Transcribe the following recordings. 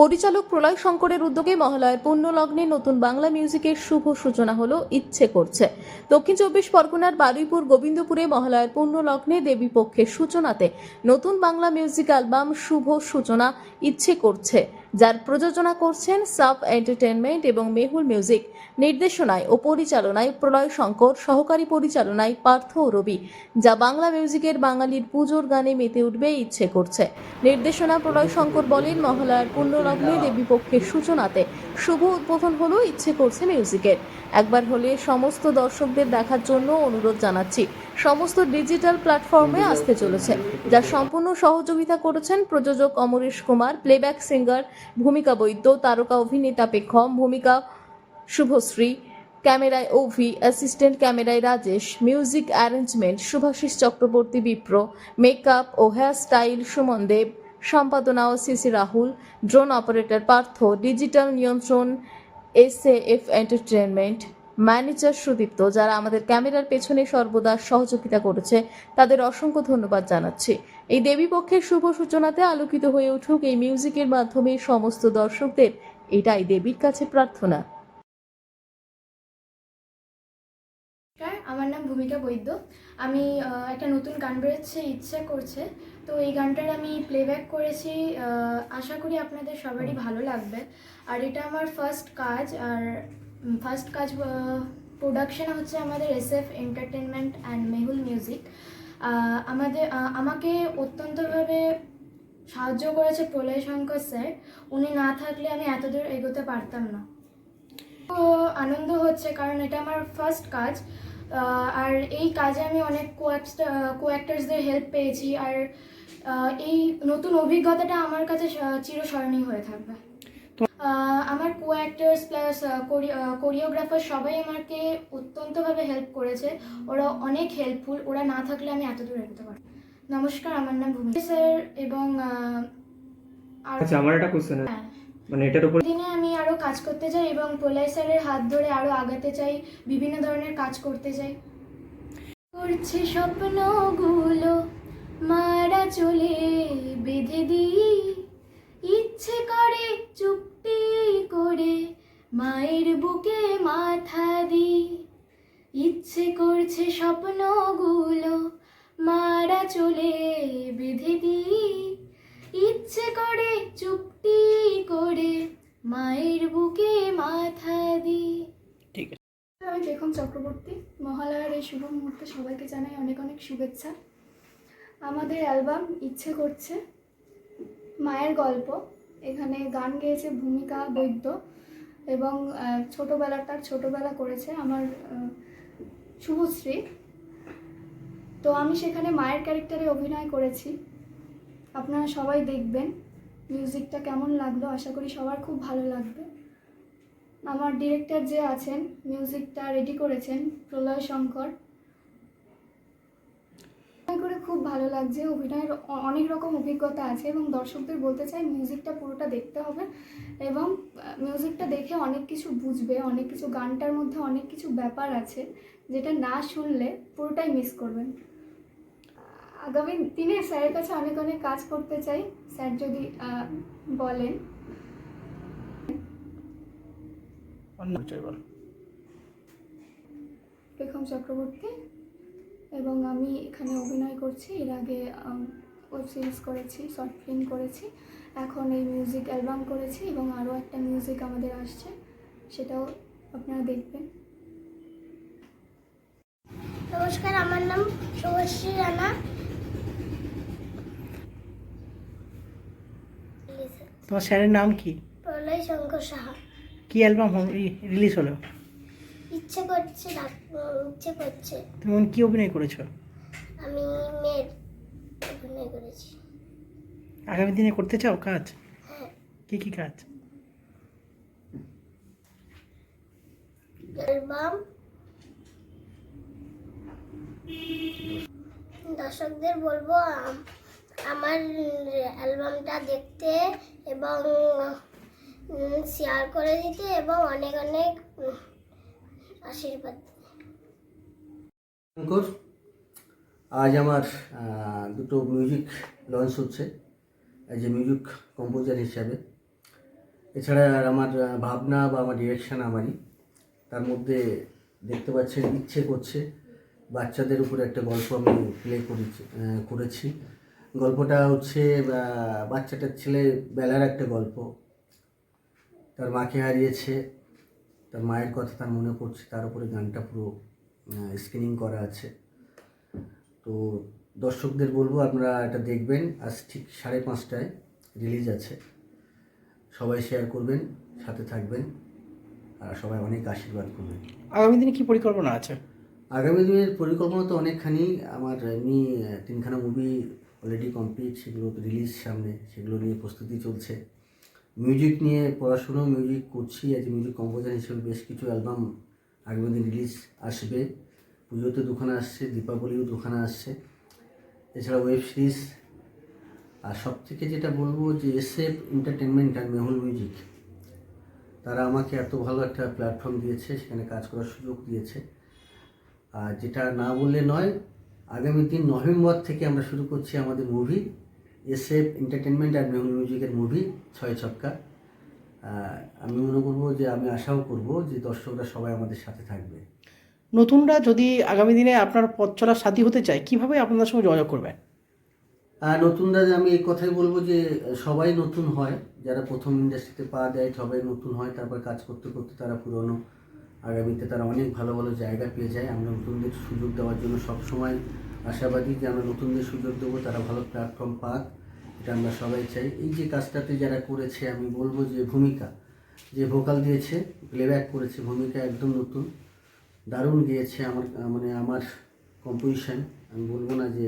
পরিচালক প্রলয় শঙ্করের উদ্যোগে মহালয়ের লগ্নে নতুন বাংলা মিউজিকের শুভ সূচনা হলো ইচ্ছে করছে। দক্ষিণ চব্বিশ পরগনার বারুইপুর গোবিন্দপুরে মহালয়ের লগ্নে দেবী পক্ষের সূচনাতে নতুন বাংলা মিউজিক অ্যালবাম শুভ সূচনা, ইচ্ছে করছে। যার প্রযোজনা করছেন সাব এন্টারটেনমেন্ট এবং মেহুল মিউজিক, নির্দেশনায় ও পরিচালনায় প্রলয় শঙ্কর, সহকারী পরিচালনায় পার্থ ও রবি, যা বাংলা মিউজিকের বাঙালির পুজোর গানে মেতে উঠবে ইচ্ছে করছে। নির্দেশনা প্রলয় শঙ্কর বলেন মহালয়ার পুণ্যলগ্নে দেবী পক্ষের সূচনাতে শুভ উদ্বোধন হলো ইচ্ছে করছে মিউজিকের। একবার হলে সমস্ত দর্শকদের দেখার জন্য অনুরোধ জানাচ্ছি। সমস্ত ডিজিটাল প্ল্যাটফর্মে আসতে চলেছে, যা সম্পূর্ণ সহযোগিতা করেছেন প্রযোজক অমরেশ কুমার প্লেব্যাক সিঙ্গার ভূমিকা বৈদ্য, তারকা অভিনেতা পেক্ষম ভূমিকা শুভশ্রী, ক্যামেরায় ওভি অ্যাসিস্ট্যান্ট ক্যামেরায় Rajesh music arrangement Shubhashis Chakraborty Bipra makeup ও হেয়ার স্টাইল সুমন দেব, সম্পাদনা ও CC Rahul drone operator Partha digital নিয়ন্ত্রণ S F entertainment manager Sudipta যারা আমাদের ক্যামেরার পেছনে সর্বদা সহযোগিতা করেছে তাদের অসংখ্য ধন্যবাদ জানাচ্ছি। এই দেবী পক্ষের শুভ সূচনাতে আলোকিত হয়ে উঠুক এই মিউজিকের মাধ্যমে সমস্ত দর্শকদের। এটাই দেবীর কাছে প্রার্থনা। আমার নাম ভূমিকা বৈদ্য। আমি একটা নতুন গান বেরোচ্ছে ইচ্ছে করছে। তো এই গানটার আমি প্লেব্যাক করেছি আশা করি আপনাদের সবারই ভালো লাগবে। আর এটা আমার ফার্স্ট কাজ আর ফার্স্ট কাজ প্রোডাকশন হচ্ছে আমাদের S F entertainment and Mehul music আমাদের আমাকে অত্যন্তভাবে সাহায্য করেছে প্রলয় শঙ্কর স্যার। উনি না থাকলে আমি এতদূর এগোতে পারতাম না। তো আনন্দ হচ্ছে, কারণ এটা আমার ফার্স্ট কাজ। আর এই কাজে আমি অনেক কো অ্যাক্টার্সদের হেল্প পেয়েছি। আর এই নতুন অভিজ্ঞতাটা আমার কাছে চিরস্মরণীয় হয়ে থাকবে। আমার কো অ্যাক্টার্স প্লাস কোরিওগ্রাফার সবাই আমাকে অত্যন্তভাবে হেল্প করেছে। ওরা অনেক হেল্পফুল ওরা না থাকলে আমি এত দূর এগোতে পারব নমস্কার আমার নাম ভূমি স্যার এবং আচ্ছা আমার একটা কোশ্চেন হ্যাঁ। মানে এটার উপর দিনে আমি আরও কাজ করতে চাই এবং প্রলয় স্যারের হাত ধরে আরও আগাতে চাই বিভিন্ন ধরনের কাজ করতে চাই করছে স্বপ্নগুলো মারা চলে মাথা দিই। ইচ্ছে করছে স্বপ্নগুলো মারা চলে বেঁধে দিই। ইচ্ছে করে চুপটি করে মায়ের বুকে মাথা দিই। ঠিক আছে। আমি বেগম চক্রবর্তী। মহালয়ার এই শুভ মুহূর্তে সবাইকে জানাই অনেক অনেক শুভেচ্ছা। আমাদের অ্যালবাম ইচ্ছে করছে মায়ের গল্প। এখানে গান গেয়েছে ভূমিকা বৈদ্য। এবং ছোটোবেলা, তার ছোটোবেলা করেছে আমার শুভশ্রী। তো আমি সেখানে মায়ের ক্যারেক্টারে অভিনয় করেছি। আপনারা সবাই দেখবেন মিউজিকটা কেমন লাগল। আশা করি সবার খুব ভালো লাগবে। আমার ডিরেক্টর যে আছেন, মিউজিকটা রেডি করেছেন প্রলয় শঙ্কর। খুব ভালো লাগছে। অভিনয়ের অনেক রকম অভিজ্ঞতা আছে এবং দর্শকদের বলতে চাই মিউজিকটা পুরোটা দেখতে হবে এবং মিউজিকটা দেখে অনেক কিছু বুঝবে অনেক কিছু গানটার মধ্যে অনেক কিছু ব্যাপার আছে যেটা না শুনলে পুরোটাই মিস করবেন। আগামী দিনে স্যারের কাছে অনেক অনেক কাজ করতে চাই। স্যার যদি বলেন। রেখম চক্রবর্তী। এবং আমি এখানে অভিনয় করছি। এর আগে ওয়েব সিরিজ করেছি শর্ট ফিল্ম করেছি। এখন এই মিউজিক অ্যালবাম করেছি এবং আরও একটা মিউজিক আমাদের আসছে সেটাও আপনারা দেখবেন। নমস্কার আমার নাম শুভশ্রী রানা। তোমার স্যারের নাম কি? প্রলয় শঙ্কর সাহা। কি অ্যালবাম রিলিজ হলো? ইচ্ছে করছে ডাক- ইচ্ছে করছে। তুমি কি অভিনয় করেছ? আমি মেয়ের অভিনয় করেছি। আগামী দিনে করতে চাও কাজ? হ্যাঁ। কি কি কাজ? অ্যালবাম। দর্শকদের বলব আমার অ্যালবামটা দেখতে এবং শেয়ার করে দিতে এবং অনেক অনেক আশীর্বাদ। শঙ্কর আজ আমার দুটো মিউজিক লঞ্চ হচ্ছে অ্যাজ এ মিউজিক কম্পোজার হিসাবে। এছাড়া আমার ভাবনা বা আমার ডিরেকশন আমারই। তার মধ্যে দেখতে পাচ্ছেন, ইচ্ছে করছে, বাচ্চাদের উপরে একটা গল্প আমি প্লে করেছি করেছি। গল্পটা হচ্ছে বাচ্চাটার ছেলে বেলার একটা গল্প। তার মাকে হারিয়েছে, তার মায়ের কথা তার মনে পড়ছে, তার উপরে গানটা পুরো স্ক্রিনিং করা আছে। তো দর্শকদের বলব আপনারা এটা দেখবেন। আজ ঠিক সাড়ে পাঁচটায় রিলিজ আছে। সবাই শেয়ার করবেন সাথে থাকবেন। আর সবাই অনেক আশীর্বাদ করবেন। আগামী দিনে কি পরিকল্পনা আছে? আগামী দিনের পরিকল্পনা তো অনেকখানি। আমার এমনি তিনখানা মুভি অলরেডি কমপ্লিট সেগুলো রিলিজ সামনে সেগুলো নিয়ে প্রস্তুতি চলছে। মিউজিক নিয়ে পড়াশুনো মিউজিক করছি অ্যাজ মিউজিক কম্পোজার হিসেবে বেশ কিছু অ্যালবাম আগামী দিন রিলিজ আসবে। পুজোতে দুখানা আসছে, দীপাবলিও দুখানা আসছে। এছাড়া ওয়েব সিরিজ আর সব থেকে যেটা বলব যে এসএফ এন্টারটেনমেন্ট আর মেহুল মিউজিক তারা আমাকে এত ভালো একটা প্ল্যাটফর্ম দিয়েছে, সেখানে কাজ করার সুযোগ দিয়েছে। আর যেটা না বললে নয়, আগামী দিন নভেম্বর থেকে আমরা শুরু করছি আমাদের মুভি এসএফ এন্টারটেনমেন্ট আর মেহুল মিউজিকের মুভি ছয় ছক্কা। আমি মনে করব যে আমি আশাও করব যে দর্শকরা সবাই আমাদের সাথে থাকবে। নতুনরা যদি আগামী দিনে আপনার পথ চলার সাথী হতে চায় কীভাবে আপনাদের সঙ্গে যোগাযোগ করবে আর নতুনরা আমি এই কথাই বলব যে সবাই নতুন হয়। যারা প্রথম ইন্ডাস্ট্রিতে পা দেয় সবাই নতুন হয়। তারপর কাজ করতে করতে তারা পুরনো আগামীতে তারা অনেক ভালো ভালো জায়গা পেয়ে যায়। আমরা নতুনদের সুযোগ দেওয়ার জন্য সবসময় আশাবাদী যে আমরা নতুনদের সুযোগ দেবো তারা ভালো প্ল্যাটফর্ম পাক। এটা আমরা সবাই চাই। এই যে কাজটাতে যারা করেছে, আমি বলব যে ভূমিকা, যে ভোকাল দিয়েছে প্লেব্যাক করেছে, ভূমিকা একদম নতুন। দারুণ গিয়েছে আমার মানে আমার কম্পোজিশন আমি বলব না যে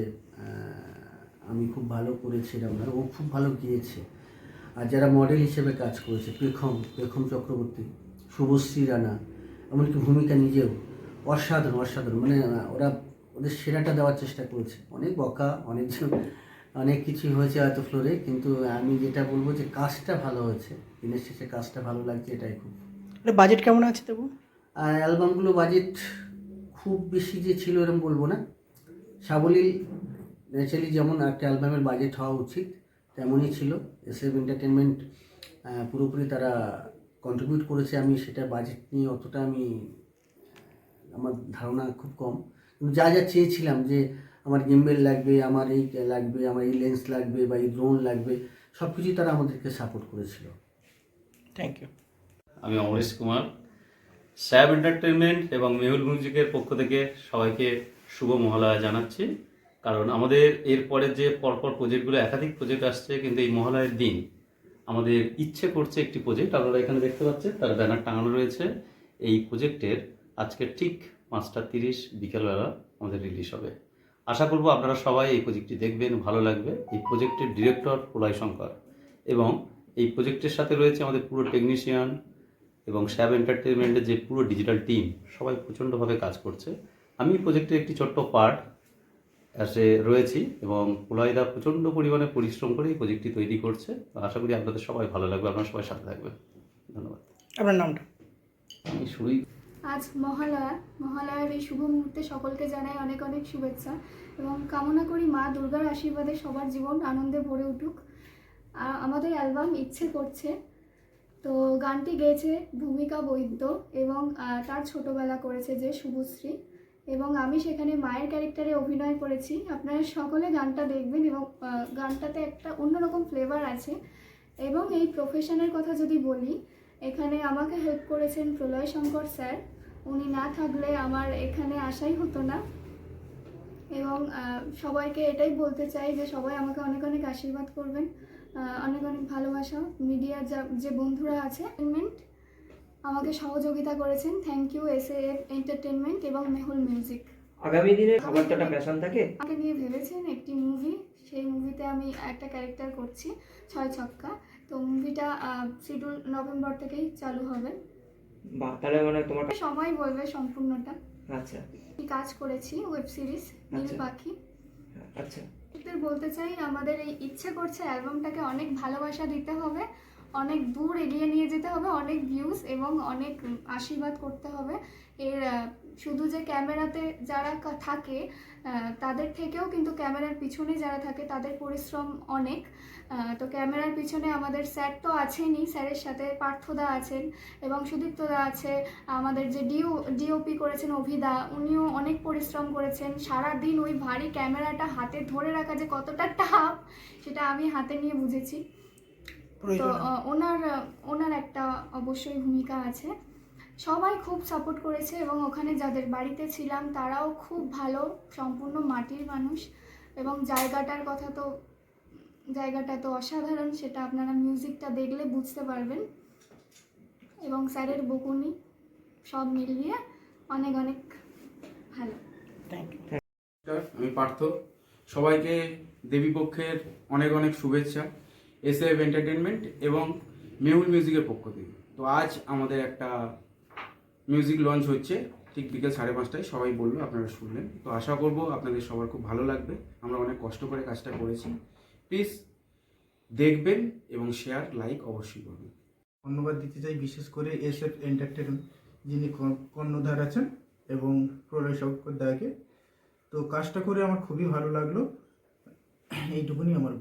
আমি খুব ভালো করেছি এরকম না ও খুব ভালো গিয়েছে। আর যারা মডেল হিসেবে কাজ করেছে পেখম পেখম চক্রবর্তী, শুভশ্রী রানা, এমনকি ভূমিকা নিজেও, অসাধারণ অসাধারণ। মানে ওরা ওদের সেরাটা দেওয়ার চেষ্টা করেছে। অনেক বকা, অনেক অনেক কিছুই হয়েছে হয়তো ফ্লোরে কিন্তু আমি যেটা বলব যে কাজটা ভালো হয়েছে। দিনের শেষে কাজটা ভালো লাগছে এটাই খুব। বাজেট কেমন আছে দেবো আর অ্যালবামগুলো বাজেট খুব বেশি যে ছিল এরকম বলব না। সাবলীল ন্যাচারালি যেমন একটা অ্যালবামের বাজেট হওয়া উচিত তেমনই ছিল। এস এফ এন্টারটেনমেন্ট পুরোপুরি তারা কন্ট্রিবিউট করেছে। আমি সেটা বাজেট নিয়ে অতটা আমি আমার ধারণা খুব কম। কিন্তু যা যা চেয়েছিলাম যে আমার গেমবেল লাগবে আমার এই লাগবে আমার এই লেন্স লাগবে বা এই ড্রোন লাগবে সব কিছুই তারা আমাদেরকে সাপোর্ট করেছিল। থ্যাংক ইউ আমি অমরেশ কুমার স্যাব এন্টারটেনমেন্ট এবং মেহুল মিউজিকের পক্ষ থেকে সবাইকে শুভ মহালয়া জানাচ্ছি। কারণ আমাদের এরপরে যে পরপর প্রজেক্টগুলো একাধিক প্রজেক্ট আসছে কিন্তু এই মহালয়ের দিন আমাদের ইচ্ছে করছে একটি প্রজেক্ট আপনারা এখানে দেখতে পাচ্ছেন তার ব্যানার টাঙানো রয়েছে। এই প্রজেক্টের আজকে ঠিক পাঁচটা তিরিশ বিকেলবেলা আমাদের রিলিজ হবে। আশা করব আপনারা সবাই এই প্রজেক্টটি দেখবেন ভালো লাগবে। এই প্রজেক্টের ডিরেক্টর প্রলয় শঙ্কর এবং এই প্রজেক্টের সাথে রয়েছে আমাদের পুরো টেকনিশিয়ান এবং শ্যাব এন্টারটেনমেন্টের যে পুরো ডিজিটাল টিম সবাই প্রচণ্ডভাবে কাজ করছে। আমি প্রজেক্টের একটি ছোট্ট পার্ট এসে রয়েছি এবং পুলয়দা প্রচণ্ড পরিমাণে পরিশ্রম করে এই প্রজেক্টটি তৈরি করছে। আশা করি আপনাদের সবাই ভালো লাগবে আপনারা সবাই সাথে থাকবেন। ধন্যবাদ। আপনার নামটা? আমি শুরুই আজ মহালয়া। মহালয়ার এই শুভ মুহূর্তে সকলকে জানাই অনেক অনেক শুভেচ্ছা এবং কামনা করি মা দুর্গার আশীর্বাদে সবার জীবন আনন্দে ভরে উঠুক। আমাদের অ্যালবাম ইচ্ছে করছে। তো গানটি গেয়েছে ভূমিকা বৈদ্য এবং তার ছোটবেলা করেছে যে শুভশ্রী। এবং আমি সেখানে মায়ের ক্যারেক্টারে অভিনয় করেছি। আপনারা সকলে গানটা দেখবেন এবং গানটাতে একটা অন্যরকম ফ্লেভার আছে। এবং এই প্রফেশনের কথা যদি বলি, এখানে আমাকে হেল্প করেছেন প্রলয় শঙ্কর স্যার। উনি না থাকলে আমার এখানে আসাই হতো না। এবং সবাইকে এটাই বলতে চাই যে সবাই আমাকে অনেক অনেক আশীর্বাদ করবেন অনেক অনেক ভালোবাসা। মিডিয়ার যা যে বন্ধুরা আছে এন্টারটেনমেন্ট আমাকে সহযোগিতা করেছেন। Thank you S F entertainment এবং মেহুল মিউজিক আগামী দিনে সবার তো একটা প্যাশন থাকে? আমাকে নিয়ে ভেবেছেন একটি মুভি সেই মুভিতে আমি একটা ক্যারেক্টার করছি ছয় ছক্কা। তো মুভিটা শিডিউল নভেম্বর থেকেই চালু হবে। বা তাহলে মানে তোমার সময় বলবে সম্পূর্ণটা। আচ্ছা। কি কাজ করেছি ওয়েব সিরিজ নীল আচ্ছা। পাখি। আচ্ছা। বলতে চাই আমাদের এই ইচ্ছে করছে অ্যালবামটাকে অনেক ভালোবাসা দিতে হবে। অনেক দূর এগিয়ে নিয়ে যেতে হবে, অনেক ভিউজ এবং অনেক আশীর্বাদ করতে হবে। এর শুধু যে ক্যামেরাতে যারা থাকে তাদের থেকেও কিন্তু ক্যামেরার পিছনে যারা থাকে, তাদের পরিশ্রম অনেক। তো ক্যামেরার পিছনে আমাদের স্যার তো আছেনই, স্যারের সাথে পার্থদা আছেন এবং সুদীপ্তদা আছে, আমাদের যে ডিও, ডিওপি করেছেন অভিদা, উনিও অনেক পরিশ্রম করেছেন। সারা দিন ওই ভারী ক্যামেরাটা হাতে ধরে রাখা যে কতটা টাফ সেটা আমি হাতে নিয়ে বুঝেছি। তো ওনার ওনার একটা অবশ্যই ভূমিকা আছে। সবাই খুব সাপোর্ট করেছে এবং ওখানে যাদের বাড়িতে ছিলাম তারাও খুব ভালো সম্পূর্ণ মাটির মানুষ এবং জায়গাটার কথা তো জায়গাটা তো অসাধারণ সেটা আপনারা মিউজিকটা দেখলে বুঝতে পারবেন। এবং স্যারের বকুনি সব মিলিয়ে অনেক অনেক ভালো। থ্যাংক ইউ আমি পার্থ। সবাইকে দেবীপক্ষের অনেক অনেক শুভেচ্ছা। এস এফ এন্টারটেনমেন্ট এবং মেহুল মিউজিকের পক্ষ থেকে। তো আজ আমাদের একটা মিউজিক লঞ্চ হচ্ছে, ঠিক বিকেল সাড়ে পাঁচটায়। সবাই বলল আপনারা শুনলেন তো আশা করব আপনাদের সবার খুব ভালো লাগবে। আমরা অনেক কষ্ট করে কাজটা করেছি। প্লিজ দেখবেন এবং শেয়ার লাইক অবশ্যই করবেন। ধন্যবাদ দিতে চাই বিশেষ করে এস এফ এন্টারটেনমেন্ট যিনি কর্ণধার আছেন এবং প্রলয় দাকে। তো কাজটা করে আমার খুবই ভালো লাগল। এইটুকুনি আমার